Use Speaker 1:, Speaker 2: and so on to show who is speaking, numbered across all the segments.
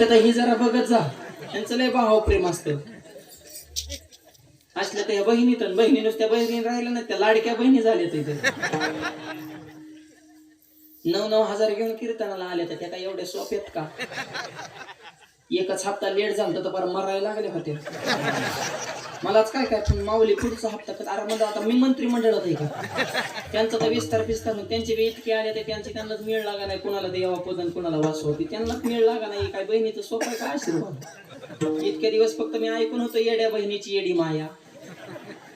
Speaker 1: तर ही जरा बघत जा. त्यांचं लय भाव प्रेम असतं. असल्या त्या बहिणीत तर बहिणी नुसत्या बहिणी राहिल्या ना त्या लाडक्या बहिणी झाल्या तिथे नऊ नऊ हजार घेऊन कीर्तनाला आल्या तर त्या काय एवढ्या सोप्यात का? एकच हप्ता लेट झाला तर बरं मरायला लागले होते मलाच काय काय पण माऊली पुढचा हप्ता तर अरे म्हणजे आता मी मंत्रिमंडळात आहे का? त्यांचं तर विस्तार विस्तार त्यांचे बी इतके आले ते त्यांचे त्यांनाच मेळ लागा नाही. कोणाला देवा पदन कोणाला वाचवती त्यांनाच मिळ लागा नाही. काय बहिणीचं सोपं काय आशीर्वाद? इतके दिवस फक्त मी ऐकून होतो येड्या बहिणीची येडी माया.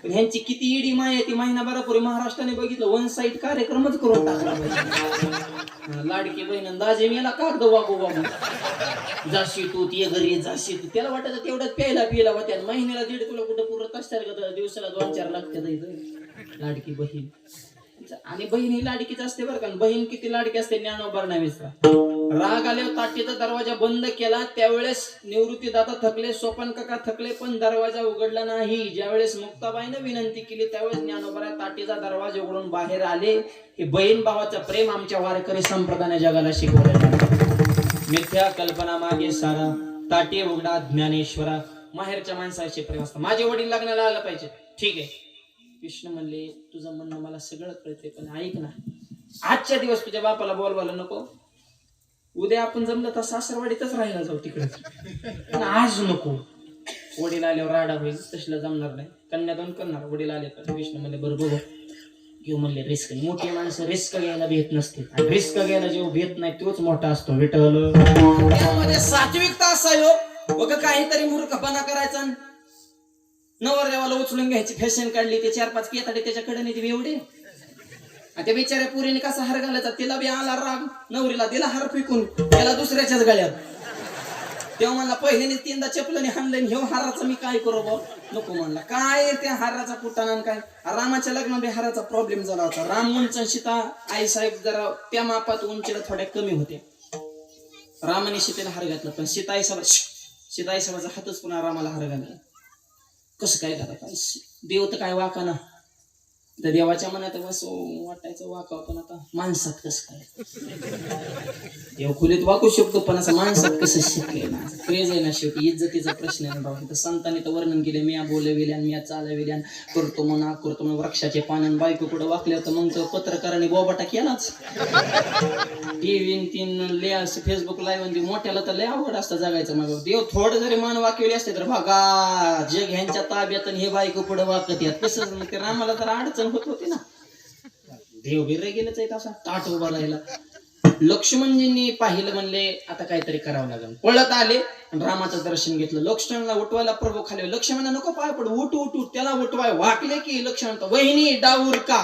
Speaker 1: पण ह्यांची किती येडी माया आहे ती महिनाभरापूर्वी महाराष्ट्राने बघितलं. वन साईड कार्यक्रमच करून टाकला. लाडकी बहीण दाजे मेला कागद वागू वागू जाशी तू ते घरी जाशी तू त्याला वाटायचं तेवढ्यात प्यायला पियला होत्या. महिन्याला दीड किलो कुठं पुरत असतात का? दिवसाला दोन चार लागतात लाडकी बहीण. आणि बहीण ही लाडकीच असते बरं का. बहीण किती लाडकी असते? ज्ञानोबर नाही राग आल्यावर ताटीचा दरवाजा बंद केला. त्यावेळेस निवृत्ती दादा थकले सोपन काका थकले पण दरवाजा उघडला नाही. ज्यावेळेस मुक्ताबाईनं विनंती केली त्यावेळेस ज्ञानोबरा ताटीचा दरवाजा उघडून बाहेर आले. हे बहीण भावाचं प्रेम आमच्या वारकरी संप्रदाय जगाला शिकवलं मिथ्या कल्पना मागे सारा. ताटी उघडा ज्ञानेश्वरा. माहेरच्या माणसाचे प्रेम असतं. माझे वडील लग्नाला आलं पाहिजे. ठीक आहे. कृष्ण म्हणले तुझं म्हणणं मला सगळं कळते पण ऐक ना. आजच्या दिवस तुझ्या बापाला बोलवायला नको. उद्या आपण जमलं तर सासरवाडीतच राहायला जाऊ तिकडे. पण आज नको. वडील आल्यावर राडा होईल तशीला जमणार नाही. कन्यादान करणार वडील आले तर विष्णू म्हणले बरं बघ. घेऊ म्हणले रिस्क मोठी माणसं रिस्क घ्यायला भेट नसते. रिस्क घ्यायला जेव्हा भेट नाही तोच मोठा असतो विठल त्यामध्ये सात्विकता असायो बघ काहीतरी मूर्खपणा करायचा आणि नवरदेवाला उचलून घ्यायची फॅशन काढली ते चार पाच केताडे त्याच्याकडे नाही ते एवढे. त्या बिचाऱ्या पुरीने कसा हार घालायचा तिला बी आला राग. नवरीला दिला हार फेकून त्याला दुसऱ्याच्याच गळ्यात. तेव्हा म्हणला पहिल्याने तीनदा चपलने हाणलं हे हाराचा मी काय करू बा नको म्हणला. काय त्या हाराचा कुटाणा काय? रामाच्या लग्नात बी हाराचा प्रॉब्लेम झाला होता. राम उंच आणि सीता आई साहेब जरा त्या मापात उंचीला थोड्या कमी होत्या रामाने सीतेला हार घातला पण सीता आई साहेब सीता आई साहेबाचा हातच पुन्हा रामाला हार घातला. कसं काय करा काय देव तर काय वाका ना तर देवाच्या मनात बस वाटायचं वाकावं. पण आता माणसात कसं काय? देव खुलीत वाकू शकतो पण असं माणसात कसं शिकले ना? क्रेज आहे ना शेवटी इज्जतीचा प्रश्न आहे ना बाबा संतांनी तर वर्णन केले मी बोलविल्यान मी चालविल्यान करतो म्हणा करतो मग वृक्षाचे पानं बायको पुढे वाकल्या तर मग पत्रकारांनी पत्रकाराने बोबाटा केलाच. टीव्ही तीन ले असं फेसबुक लाईव्हमध्ये मोठ्याला तर लय अवघड असतं जगायचं. मग देव थोडं जरी मान वाकविले असते तर बघा जग ह्यांच्या ताब्यात आणि हे बायको पुढे वाकत यात कसं मग ते रामाला तर अडचण होत होते ना देव बिरे आहेत असा ताट उभा राहिला. लक्ष्मणजींनी पाहिलं म्हणले आता काहीतरी करावं लागेल. पळत आले रामाचं दर्शन घेतलं. लक्ष्मणला उठवायला प्रभू खाले लक्ष्मणा नको पाय पड उठ उठ उठ. त्याला उठवाय वाकले की लक्ष्मण वहिनी डाऊर का?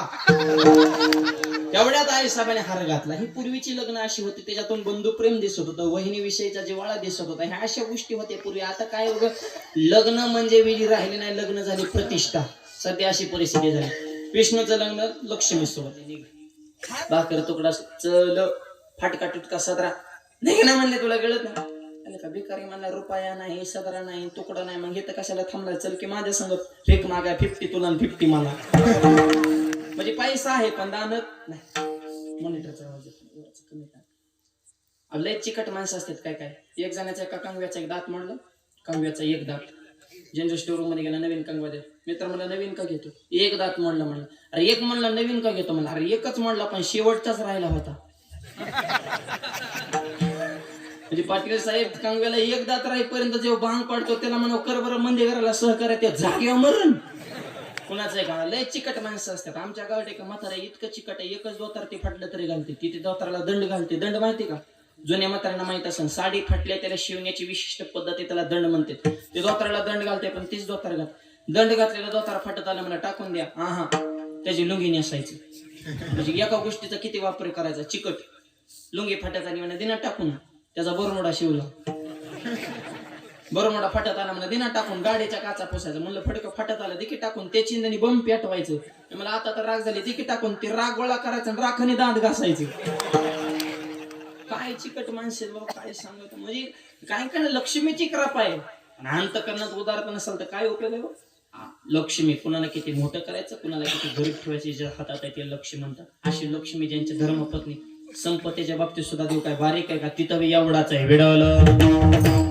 Speaker 1: तेवढ्यात आई साहेबाने हार घातला. ही पूर्वीची लग्न अशी होती त्याच्यातून बंधू प्रेम दिसत होतं वहिनी विषयीचा जिवाळा दिसत होता. ह्या अशा गोष्टी होत्या पूर्वी. आता काय लग्न म्हणजे विधी राहिली नाही लग्न झाली प्रतिष्ठा. सध्या अशी परिस्थिती झाली. विष्णूचं लग्न लक्ष्मी सोबत भाकर तुकडा चल फाटका तुटका सदरा नाही ना म्हणले तुला गळत ना का भिकारी म्हणला रुपया नाही सदरा नाही तुकडा नाही. मग इथं कशाला थांबलाय चल की माझ्या संग फेक मागा फिफ्टी तुला फिफ्टी मला. म्हणजे पैसा आहे पण दानत नाही. मॉनिटरचा आवाज कमी लय चिकट माणसं असतात काय काय? एक जणाच्या एका कांगव्याचा एक दात म्हणलं कांगव्याचा एक दात. जनरल स्टोर रूममध्ये गेला नवीन कंगवा मित्र म्हणला नवीन का घेतो? एक दात म्हणलं म्हणलं. अरे एक म्हणलं नवीन का घेतो म्हणलं? अरे एकच म्हणला पण शेवटचाच राहिला होता. म्हणजे पाटील साहेब कंगव्याला एक दात राहीपर्यंत जेव्हा भांग पाडतो त्याला म्हणा कर बरं मंदिर घराला सहकार्य त्या जागेवर मरण. कुणाचं आहे का? लय चिकट माणसं असतात. आमच्या गावात एका म्हातारा इतकं चिकट आहे एकच दोतार ते फाटलं तरी घालते तिथे दोताराला दंड घालते. दंड माहिती का? जुन्या म्हाताऱ्यांना माहीत असेल साडी फाटल्या त्याला शिवण्याची विशिष्ट पद्धत आहे त्याला दंड म्हणते ते दोताराला दंड घालते पण तीच दोतार घात दंड घातलेला दोतारा फाटत आला मला टाकून द्या. हा हा त्याची लुंगी नेसायची. म्हणजे एका गोष्टीचा किती वापर करायचा? चिकट. लुंगी फाटत आली म्हणा दिना टाकून. त्याचा बोरमोडा शिवला. बोरमोडा फाटत आला म्हणा दिना टाकून. गाडीच्या काचा पुसायचा. म्हणलं फडकं फाटत आलं दिकी टाकून. ते चिंदनी बम पेटवायचं. मला आता तर राग झाली दिकी टाकून. ते राग गोळा करायचा आणि राखाने दांत घासायचे. काय चिकट माणसे बाबा काय सांगत म्हणजे काय काय लक्ष्मीची कृपा आहे. आणि अंतकरणात उदारत नसेल तर काय उपयोग आहे हो? लक्ष्मी कुणाला किती मोठं करायचं कुणाला किती गरीब ठेवायची ज्या हातात आहे ते लक्ष्मी म्हणतात. अशी लक्ष्मी ज्यांची धर्मपत्नी संपत्तीच्या बाबतीत सुद्धा देऊ काय बारीक आहे का? तिथं बी एवढाच आहे विडवलं.